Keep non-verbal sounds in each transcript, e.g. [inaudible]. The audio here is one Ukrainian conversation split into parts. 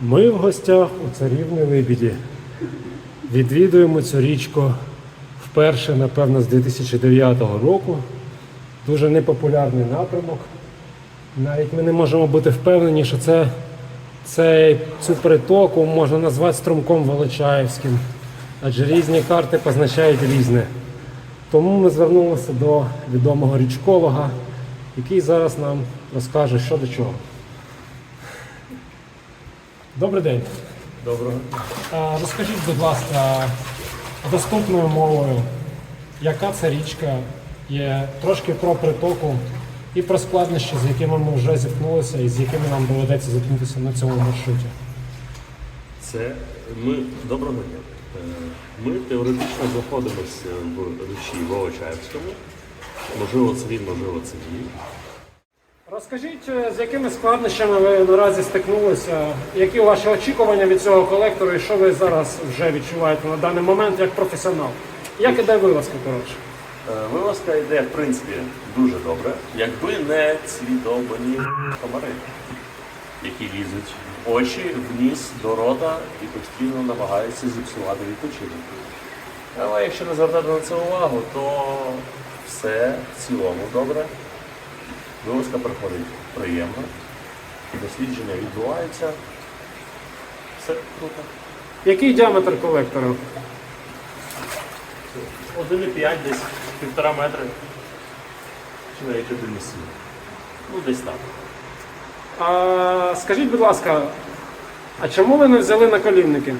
Ми в гостях у царівній Либіді. Відвідуємо цю річку вперше, напевно, з 2009 року. Дуже непопулярний напрямок. Навіть ми не можемо бути впевнені, що це, цей, цю притоку можна назвати струмком Волочаївським, адже різні карти позначають різне. Тому ми звернулися до відомого річколога, який зараз нам розкаже, що до чого. Добрий день. Доброго. А, Розкажіть, будь ласка, доступною мовою, яка це річка є трошки про притоку і про складнощі, з якими ми вже зіткнулися і з якими нам доведеться зіткнутися на цьому маршруті. Це ми доброго дня. Е, Ми теоретично знаходимося в річі Волочаївському. Можливо, це він, можливо, це ні. Розкажіть, е, з якими складнощами ви наразі стикнулися, які ваші очікування від цього колектору і що ви зараз вже відчуваєте на даний момент як професіонал? Як іде вилазка, коротше? Е, Вилазка йде, в принципі, дуже добре, якби не ці довбані комари, які лізуть очі, в ніс, до рота і постійно намагаються зіпсувати відпочинок. Але якщо не звертати на це увагу, то все в цілому добре. Вилазка проходить приємно, дослідження відбуваються. Все круто. Який діаметр колектора? 1,5 десь півтора метри. Чи навіть 1,7. Ну, десь так. А, скажіть, будь ласка, а чому ви не взяли наколінники?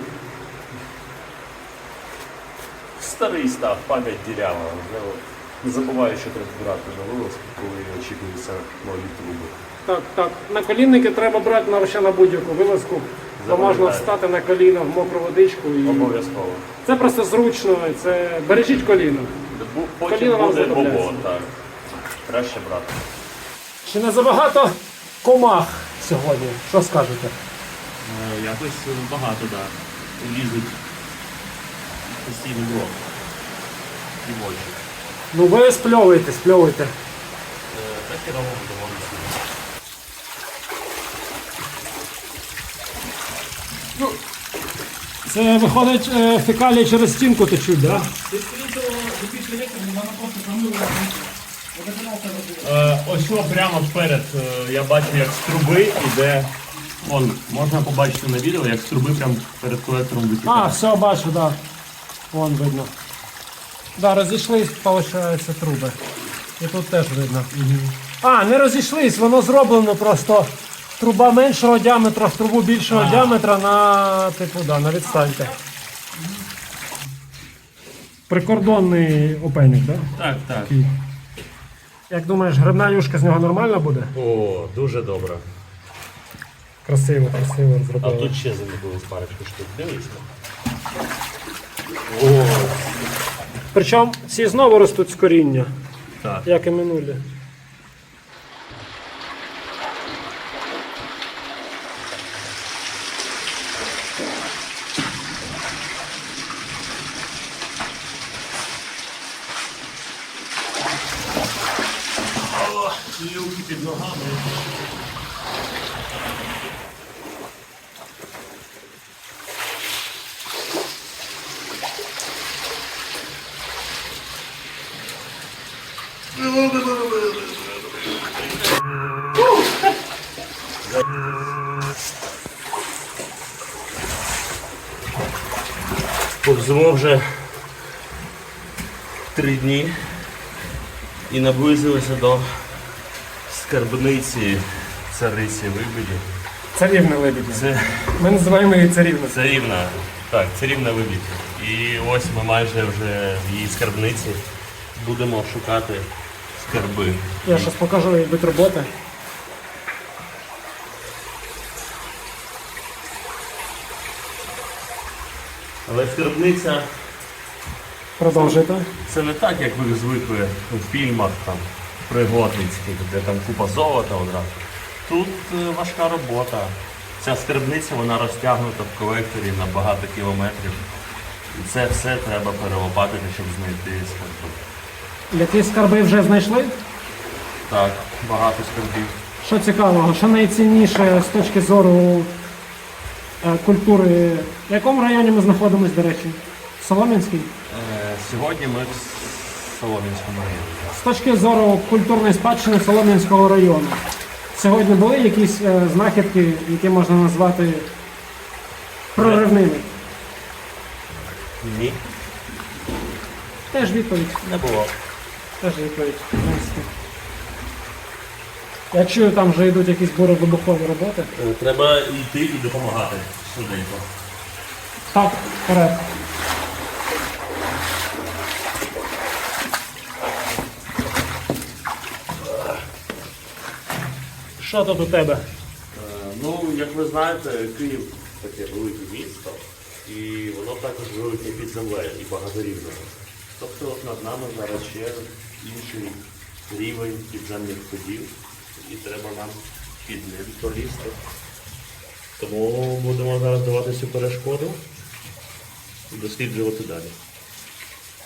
Старий став, пам'ять дірява. Вже от Не забуваю, що треба брати на вилазку, коли очікуються нові труби. Так, так. Наколінники треба брати на ще на будь-яку вилазку. Бо можна встати на коліно в мокру водичку і Обов'язково. це просто зручно. Це бережіть коліно. Бу- Потім Коліно вам буде знадобляться. бобо, так. Краще брати. Чи не забагато комах сьогодні? Що скажете? Е, Якось багато, так. Да. Лізуть постійно в рот. І в очі. Ну ви спльовуєте, спльовуєте. Е, Так і робимо доволі сильно. Це виходить е, фекалії через стінку течуть, так? Е, ось що прямо вперед е, я бачу, як з труби йде. Вон, можна побачити на відео, як з труби прямо перед колектором А, витікає. все, бачу, так. Да. Вон видно. Да, розійшлись, виходить, труби. І тут теж видно. А, не розійшлись, воно зроблено просто труба меншого діаметра в трубу більшого діаметра на типу, да, на відстаньте. Прикордонний опейник, так? Да? Так, так. Як думаєш, грибна юшка з нього нормальна буде? О, дуже добре. Красиво, красиво А тут ще залишилось парочку штук. Дивіться. О, Причому ці знову ростуть з коріння, так. як і минулі. Люки під ногами. Повземо вже три дні і наблизилися до скарбниці цариці Вибіді. Царівна лебідня. Це Ми називаємо її царівна. царівна, так, царівна Вибідь. І ось ми майже вже в її скарбниці будемо шукати скарби. Я зараз покажу їй вид роботи. Але скарбниця Продовжуйте. це не так, як ви звикли у фільмах там пригодницьких, де там купа золота одразу. Тут е, важка робота. Ця скарбниця вона розтягнута в колекторі на багато кілометрів. І це все треба перелопатити, щоб знайти скарби. Які скарби вже знайшли? Так, багато скарбів. Що цікавого, що найцінніше з точки зору е, культури? В якому районі ми знаходимося, до речі? Солом'янський? Е, Сьогодні ми в Солом'янському районі. З точки зору культурної спадщини Солом'янського району. Сьогодні були якісь е, знахідки, які можна назвати проривними? Ні, Теж відповідь. не було. Теж відповідь. в принципі. Я чую, там вже йдуть якісь буровибухові роботи. Е, Треба йти і допомагати швиденько. Так, вперед. Що тут у тебе? Е, Ну, як ви знаєте, Київ таке велике місто, і воно також велике під землею і багаторівне. Тобто от над нами зараз ще інший рівень підземних ходів, і треба нам під ним пролізти. Тому будемо зараз давати цю перешкоду і досліджувати далі.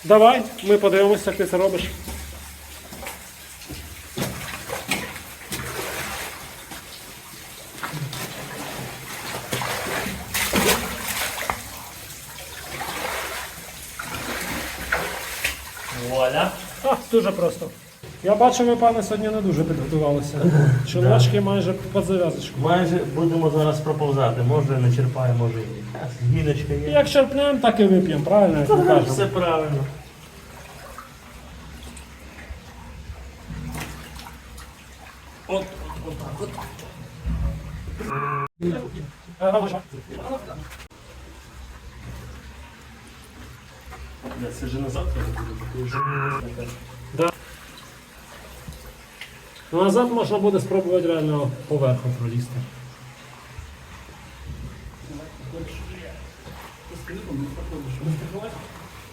Давай, ми подивимося, як ти це робиш. Вуаля! А, дуже просто. Я бачу, ви, пане, сьогодні не дуже підготувалися. [laughs] Чоловічки майже під зав'язочку. Майже будемо зараз проповзати. Може не черпає, може і ні. Зміночка є. Як черпнемо, так і вип'ємо, правильно? Як ми кажемо? Все правильно. От, от, от, от. Це ж назад треба буде. Ну, назад можна буде спробувати реально поверху пролізти.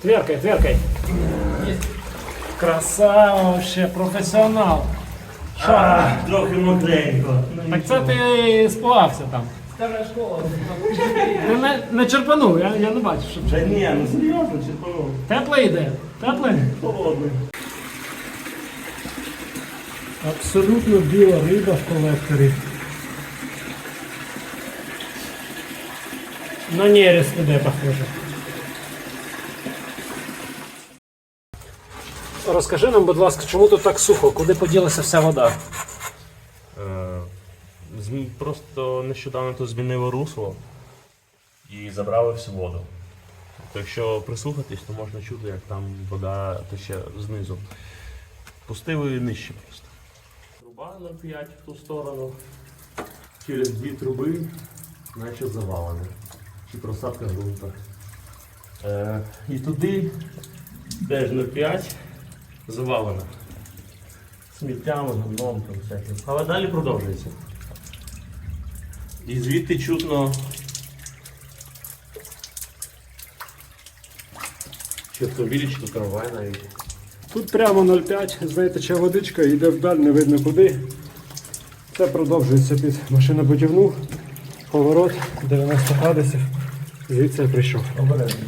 Тверкай, тверкай. Красава вообще, професіонал. Що? Трохи мокренько. Так це ти сплався там. Ти не, не черпанув, я, я не бачив, щоб Та ні, ну серйозно, черпанув. Тепле йде. Тепле? Холодний. Абсолютно біла риба в колекторі. На нерест іде, похоже. Розкажи нам, будь ласка, чому тут так сухо? Куди поділася вся вода? Просто нещодавно тут змінило русло і забрали всю воду. Тобто, якщо прислухатись, то можна чути, як там вода тече знизу. Пустили нижче просто. Труба на 5 в ту сторону. Через дві труби, наче завалене. Чи просадка ґрунта. Е, і туди теж на 5 завалено сміттями, гамном там всяким. Але далі продовжується. І звідти чутно. Чи автомобілі, чи трамвай навіть. Тут прямо 0,5, знаєте, чия водичка йде вдаль, не видно куди. Це продовжується під машинобудівну. Поворот 90 градусів. Звідси я прийшов. Обережно.